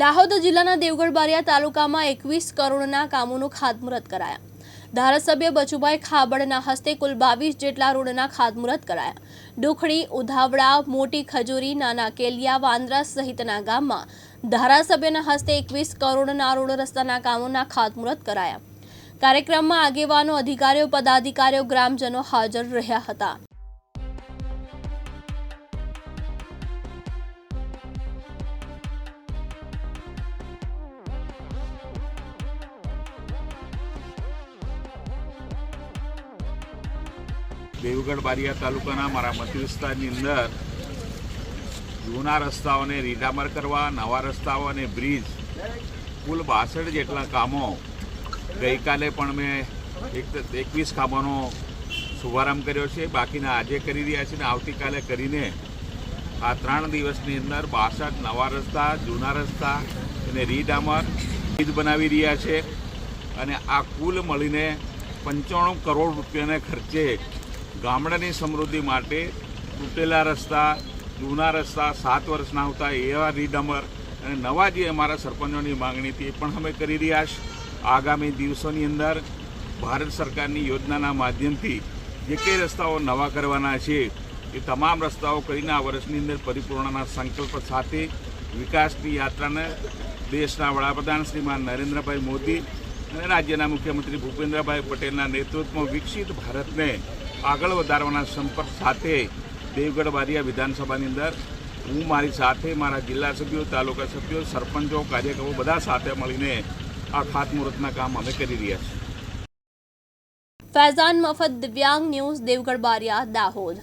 દાહોદ જિલ્લાના દેવગઢ બારિયા તાલુકામાં એકવીસ કરોડના કામોનું ખાતમુહૂર્ત કરાયા. ધારાસભ્ય બચુભાઈ ખાબડના હસ્તે કુલ બાવીસ જેટલા રોડના ખાતમુહૂર્ત કરાયા. ડુખડી ઉધાવડા મોટી ખજૂરી, નાના કેલિયા, વાંદરા સહિતના ગામમાં ધારાસભ્યના હસ્તે એકવીસ કરોડના રોડ રસ્તાના કામોના ખાતમુહૂર્ત કરાયા. કાર્યક્રમમાં આગેવાનો, અધિકારીઓ, પદાધિકારીઓ, ગ્રામજનો હાજર રહ્યા હતા. દેવગઢ બારિયા તાલુકાના મારા મત વિસ્તારની અંદર જૂના રસ્તાઓને રીડામર કરવા, નવા રસ્તાઓ અને બ્રિજ, કુલ બાસઠ જેટલા કામો ગઈકાલે પણ મેં એક એકવીસ કામોનો શુભારંભ કર્યો છે. બાકીના આજે કરી રહ્યા છે ને આવતીકાલે કરીને આ ત્રણ દિવસની અંદર બાસઠ નવા રસ્તા, જૂના રસ્તા અને રીડામર બ્રિજ બનાવી રહ્યા છે. અને આ કુલ મળીને પંચાણું કરોડ રૂપિયાને ખર્ચે ગામડાની સમૃદ્ધિ માટે તૂટેલા રસ્તા, જૂના રસ્તા, સાત વર્ષના હતા એવા રીડમર અને નવા જે અમારા સરપંચોની માંગણી હતી એ પણ અમે કરી રહ્યા છે. આગામી દિવસોની અંદર ભારત સરકારની યોજનાના માધ્યમથી જે કંઈ રસ્તાઓ નવા કરવાના છે, એ તમામ રસ્તાઓ કરીને આ વર્ષની અંદર પરિપૂર્ણના સંકલ્પ સાથે વિકાસની યાત્રાને દેશના વડાપ્રધાન શ્રીમાન નરેન્દ્રભાઈ મોદી અને રાજ્યના મુખ્યમંત્રી ભૂપેન્દ્રભાઈ પટેલના નેતૃત્વમાં વિકસિત ભારતને આગળ વધારવાના સંપર્ક સાથે દેવગઢ બારિયા વિધાનસભાની અંદર હું, મારી સાથે મારા જિલ્લા સભ્યો, તાલુકા સભ્યો, સરપંચો, કાર્યકરો બધા સાથે મળીને આ ખાતમુહૂર્તના કામ અમે કરી રહ્યા છીએ. ફૈઝાન મફત દિવ્યાંગ ન્યૂઝ, દેવગઢ બારિયા, દાહોદ.